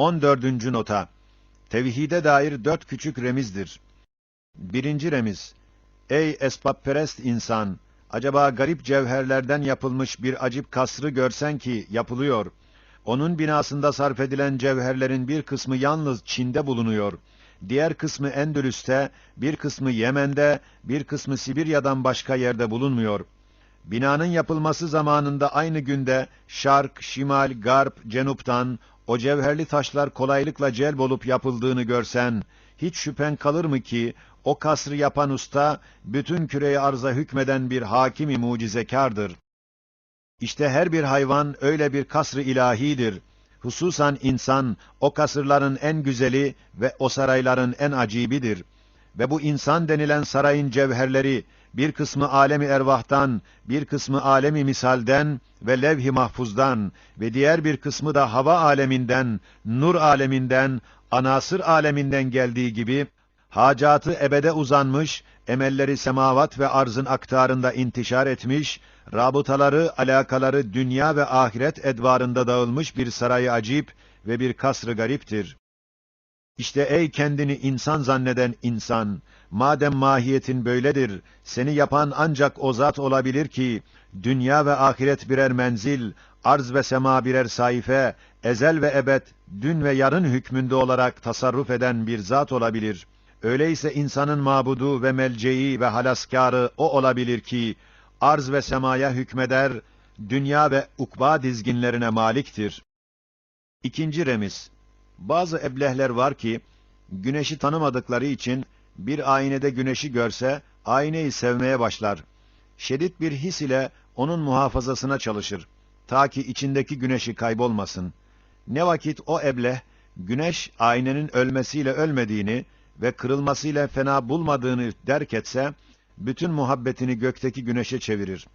14. nota. Tevhide dair dört küçük remizdir. Birinci remiz. Ey esbabperest insan! Acaba garip cevherlerden yapılmış bir acip kasrı görsen ki yapılıyor. Onun binasında sarf edilen cevherlerin bir kısmı yalnız Çin'de bulunuyor. Diğer kısmı Endülüs'te, bir kısmı Yemen'de, bir kısmı Sibirya'dan başka yerde bulunmuyor. Binanın yapılması zamanında aynı günde şark, şimal, garp, cenuptan o cevherli taşlar kolaylıkla celb olup yapıldığını görsen, hiç şüphen kalır mı ki o kasrı yapan usta bütün küreyi arza hükmeden bir hakimi mucizekardır. İşte her bir hayvan öyle bir kasrı ilahidir. Hususan insan o kasırların en güzeli ve o sarayların en acibidir. Ve bu insan denilen sarayın cevherleri bir kısmı alemi ervahtan, bir kısmı alemi misalden ve levh-i mahfuzdan ve diğer bir kısmı da hava aleminden, nur aleminden, anasır aleminden geldiği gibi hacatı ebede uzanmış, emelleri semavat ve arzın aktarında intişar etmiş, rabıtaları, alakaları dünya ve ahiret edvarında dağılmış bir sarayı acip ve bir kasrı gariptir. İşte ey kendini insan zanneden insan, madem mahiyetin böyledir, seni yapan ancak o zat olabilir ki, dünya ve ahiret birer menzil, arz ve sema birer sayfe, ezel ve ebed, dün ve yarın hükmünde olarak tasarruf eden bir zat olabilir. Öyleyse insanın mabudu ve melceği ve halaskarı o olabilir ki, arz ve semaya hükmeder, dünya ve ukba dizginlerine maliktir. İkinci remiz. Bazı eblehler var ki, güneşi tanımadıkları için, bir aynede güneşi görse, ayneyi sevmeye başlar. Şedid bir his ile onun muhafazasına çalışır. Ta ki içindeki güneşi kaybolmasın. Ne vakit o ebleh, güneş aynenin ölmesiyle ölmediğini ve kırılmasıyla fena bulmadığını derk etse, bütün muhabbetini gökteki güneşe çevirir.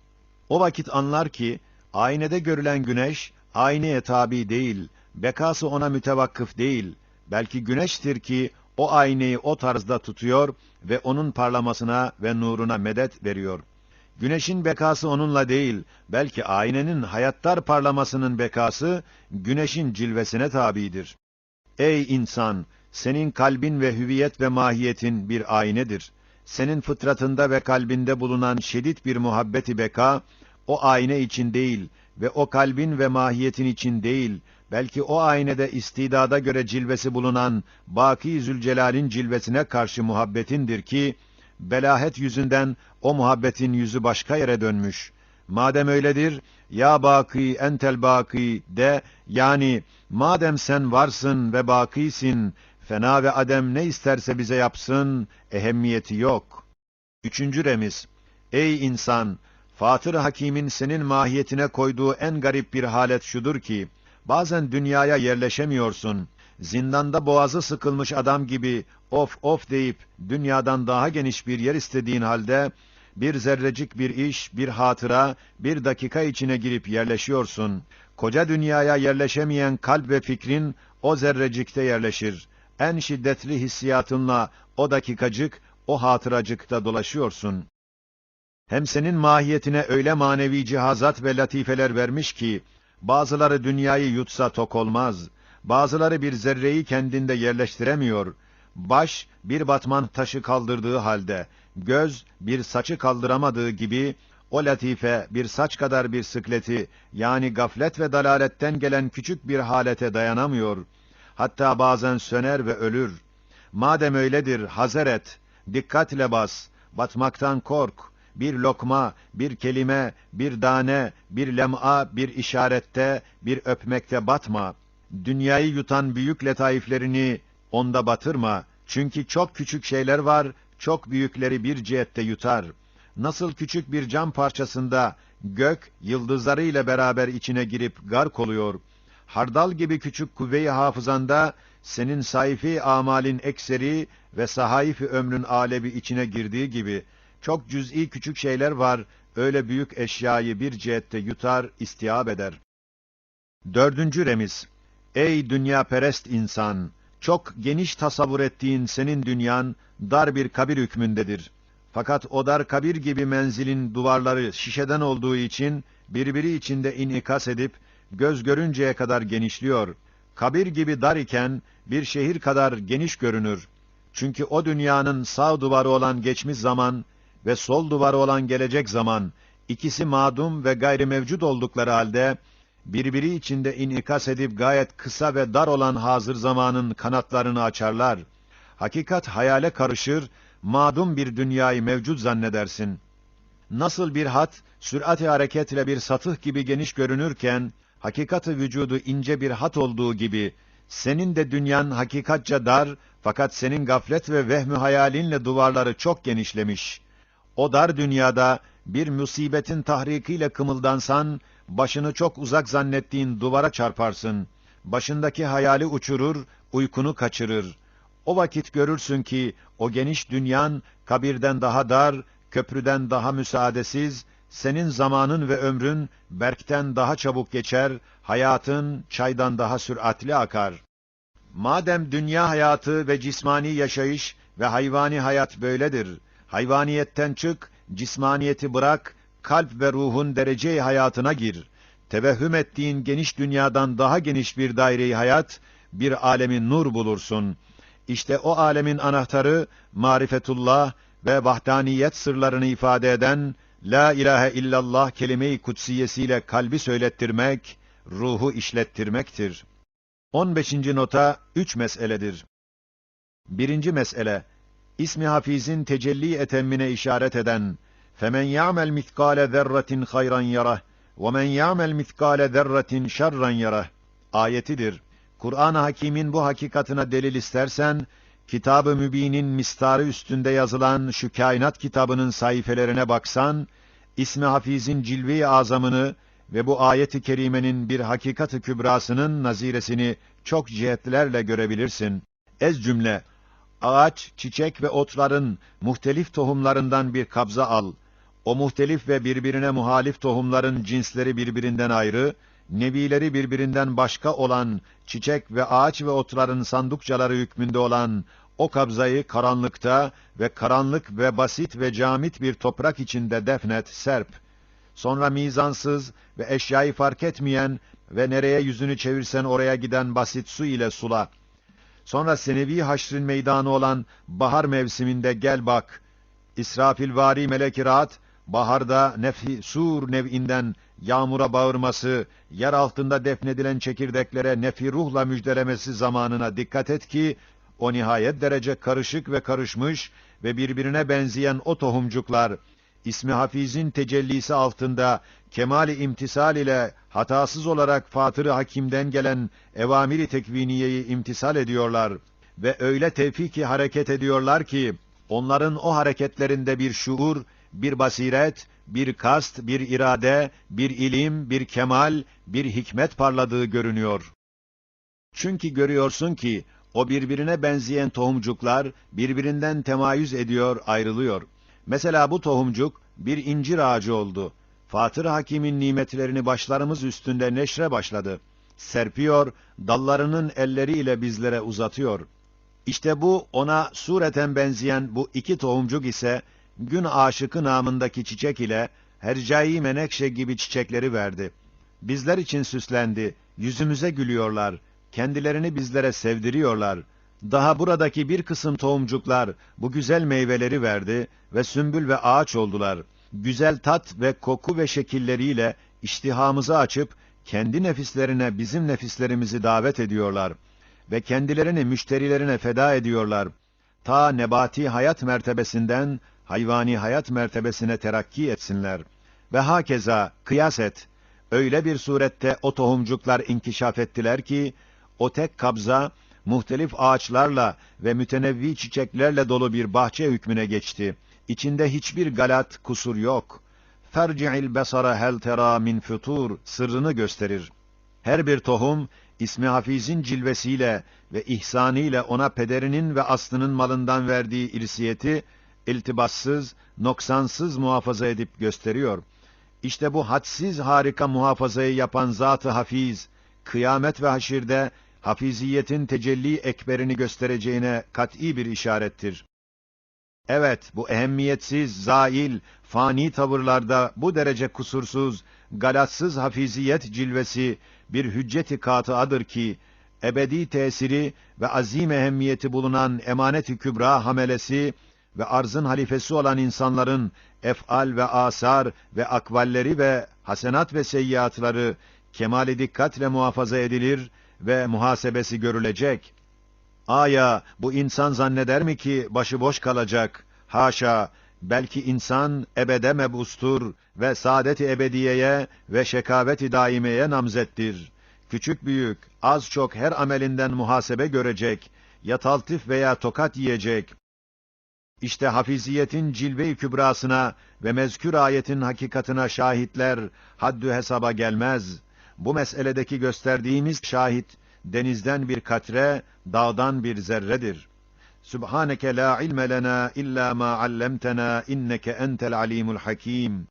O vakit anlar ki, aynede görülen güneş, ayneye tabi değil, bekası ona mütevakkıf değil, belki güneştir ki, o ayneyi o tarzda tutuyor ve onun parlamasına ve nuruna medet veriyor. Güneşin bekası onunla değil, belki aynenin hayattar parlamasının bekası, güneşin cilvesine tabidir. Ey insan! Senin kalbin ve hüviyet ve mahiyetin bir aynedir. Senin fıtratında ve kalbinde bulunan şiddet bir muhabbeti beka, o ayna için değil ve o kalbin ve mahiyetin için değil, belki o aynede istidada göre cilvesi bulunan Baki Zülcelal'in cilvesine karşı muhabbetindir ki, belahet yüzünden o muhabbetin yüzü başka yere dönmüş. Madem öyledir, ya baki entel baki de, yani madem sen varsın ve bakisin, fena ve adem ne isterse bize yapsın, ehemmiyeti yok. Üçüncü remiz, ey insan, Fatır Hakim'in senin mahiyetine koyduğu en garip bir halet şudur ki, bazen dünyaya yerleşemiyorsun, zindanda boğazı sıkılmış adam gibi of of deyip dünyadan daha geniş bir yer istediğin halde, bir zerrecik bir iş, bir hatıra, bir dakika içine girip yerleşiyorsun. Koca dünyaya yerleşemeyen kalp ve fikrin o zerrecikte yerleşir. En şiddetli hissiyatınla o dakikacık, o hatıracıkta dolaşıyorsun. Hem senin mahiyetine öyle manevi cihazat ve latifeler vermiş ki, bazıları dünyayı yutsa tok olmaz, bazıları bir zerreyi kendinde yerleştiremiyor, baş bir batman taşı kaldırdığı halde, göz bir saçı kaldıramadığı gibi, o latife bir saç kadar bir sıkleti, yani gaflet ve dalaletten gelen küçük bir halete dayanamıyor. Hatta bazen söner ve ölür. Madem öyledir, hazır et, dikkatle bas, batmaktan kork, bir lokma, bir kelime, bir tane, bir lem'a, bir işarette, bir öpmekte batma. Dünyayı yutan büyük letaiflerini onda batırma. Çünkü çok küçük şeyler var, çok büyükleri bir cihette yutar. Nasıl küçük bir cam parçasında gök yıldızları ile beraber içine girip gark oluyor. Hardal gibi küçük kuvve-i hafızanda senin sayfi amalin ekseri ve sahaifi ömrün alebi içine girdiği gibi çok cüz'i küçük şeyler var, öyle büyük eşyayı bir cihette yutar, istihab eder. Dördüncü remiz. Ey dünya perest insan! Çok geniş tasavvur ettiğin senin dünyan, dar bir kabir hükmündedir. Fakat o dar kabir gibi menzilin duvarları şişeden olduğu için, birbiri içinde inikas edip, göz görünceye kadar genişliyor. kabir gibi dar iken bir şehir kadar geniş görünür. Çünkü o dünyanın sağ duvarı olan geçmiş zaman ve sol duvarı olan gelecek zaman ikisi madum ve gayri mevcut oldukları halde birbiri içinde inikas edip gayet kısa ve dar olan hazır zamanın kanatlarını açarlar. Hakikat hayale karışır, madum bir dünyayı mevcut zannedersin. Nasıl bir hat, sürat-i hareketle bir satıh gibi geniş görünürken, hakikati vücudu ince bir hat olduğu gibi, senin de dünyan hakikatça dar, fakat senin gaflet ve vehmü hayalinle duvarları çok genişlemiş. O dar dünyada, bir musibetin tahrikiyle kımıldansan, başını çok uzak zannettiğin duvara çarparsın. Başındaki hayali uçurur, uykunu kaçırır. O vakit görürsün ki, o geniş dünyan, kabirden daha dar, köprüden daha müsaadesiz, senin zamanın ve ömrün, berkten daha çabuk geçer, hayatın, çaydan daha süratli akar. Madem dünya hayatı ve cismani yaşayış ve hayvani hayat böyledir, hayvaniyetten çık, cismaniyeti bırak, kalp ve ruhun derece hayatına gir. Tevehhüm ettiğin geniş dünyadan daha geniş bir daire hayat, bir alemin nur bulursun. İşte o alemin anahtarı, marifetullah ve vahdaniyet sırlarını ifade eden, La ilahe illallah kelime-i kutsiyesiyle kalbi söylettirmek, ruhu işlettirmektir. 15. nota üç meseledir. Birinci mesele, İsmi Hafiz'in tecelli etemmine işaret eden فَمَنْ يَعْمَلْ مِثْقَالَ ذَرَّةٍ خَيْرًا يَرَهُ وَمَنْ يَعْمَلْ مِثْقَالَ ذَرَّةٍ شَرًّا يَرَهُ ayetidir. Kur'an-ı Hakîm'in bu hakikatına delil istersen, Kitab-ı Mübin'in mistarı üstünde yazılan şu kainat kitabının sayfelerine baksan, İsmi Hafiz'in cilve-i azamını ve bu ayet-i kerimenin bir hakikat-ı kübrasının naziresini çok cihetlerle görebilirsin. Ez cümle, ağaç, çiçek ve otların muhtelif tohumlarından bir kabza al. O muhtelif ve birbirine muhalif tohumların cinsleri birbirinden ayrı, nevileri birbirinden başka olan çiçek ve ağaç ve otların sandukçaları hükmünde olan o kabzayı karanlıkta ve karanlık ve basit ve camit bir toprak içinde defnet, serp. Sonra mizansız ve eşyayı fark etmeyen ve nereye yüzünü çevirsen oraya giden basit su ile sula. Sonra senevi haşrin meydanı olan bahar mevsiminde gel bak. İsrafilvari melek rahat, baharda nefhi sur nev'inden yağmura bağırması, yer altında defnedilen çekirdeklere nefi ruhla müjdelemesi zamanına dikkat et ki, o nihayet derece karışık ve karışmış ve birbirine benzeyen o tohumcuklar, İsmi Hafiz'in tecellisi altında kemali imtisal ile hatasız olarak Fatır-ı Hakim'den gelen evamiri tekviniyeyi imtisal ediyorlar ve öyle tevfiki hareket ediyorlar ki onların o hareketlerinde bir şuur, bir basiret, bir kast, bir irade, bir ilim, bir kemal, bir hikmet parladığı görünüyor. Çünkü görüyorsun ki o birbirine benzeyen tohumcuklar birbirinden temayüz ediyor, ayrılıyor. Mesela bu tohumcuk bir incir ağacı oldu. Fatır Hakim'in nimetlerini başlarımız üstünde neşre başladı. Serpiyor, dallarının elleriyle bizlere uzatıyor. İşte bu ona sureten benzeyen bu iki tohumcuk ise gün aşıkı namındaki çiçek ile hercai menekşe gibi çiçekleri verdi. Bizler için süslendi, yüzümüze gülüyorlar, kendilerini bizlere sevdiriyorlar. Daha buradaki bir kısım tohumcuklar bu güzel meyveleri verdi ve sümbül ve ağaç oldular. Güzel tat ve koku ve şekilleriyle iştihamızı açıp kendi nefislerine bizim nefislerimizi davet ediyorlar ve kendilerini müşterilerine feda ediyorlar. Ta nebati hayat mertebesinden hayvani hayat mertebesine terakki etsinler. Ve hakeza kıyas et. Öyle bir surette o tohumcuklar inkişaf ettiler ki, o tek kabza, muhtelif ağaçlarla ve mütenevvi çiçeklerle dolu bir bahçe hükmüne geçti. İçinde hiçbir galat, kusur yok. Ferci'il besara hel tera min futur sırrını gösterir. Her bir tohum, İsmi Hafiz'in cilvesiyle ve ihsanıyla ona pederinin ve aslının malından verdiği irsiyeti, iltibassız, noksansız muhafaza edip gösteriyor. İşte bu hadsiz harika muhafazayı yapan Zat-ı Hafiz, kıyamet ve haşirde hafiziyetin tecelli ekberini göstereceğine kat'î bir işarettir. Evet, bu ehemmiyetsiz, zail, fani tavırlarda bu derece kusursuz, galatsız hafiziyet cilvesi bir hücceti katıadır ki, ebedi tesiri ve azim ehemmiyeti bulunan emanet-i kübra hamelesi ve arzın halifesi olan insanların efal ve asar ve akvalleri ve hasenat ve seyyiatları kemali dikkatle muhafaza edilir ve muhasebesi görülecek. Aya bu insan zanneder mi ki başıboş kalacak? Haşa, belki insan ebede mebustur ve saadet-i ebediyeye ve şekavet-i daimeye namzettir. Küçük büyük, az çok her amelinden muhasebe görecek, ya taltif veya tokat yiyecek. İşte hafiziyetin cilve-i kübrasına ve mezkür ayetin hakikatına şahitler haddü hesaba gelmez. Bu meseledeki gösterdiğimiz şahit, denizden bir katre, dağdan bir zerredir. Subhaneke la ilme lena illa ma allamtena inneke entel alimul hakim.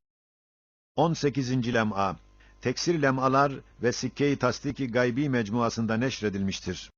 18. lem'a Teksir lemalar ve sikke-i tasdiki gaybi mecmuasında neşredilmiştir.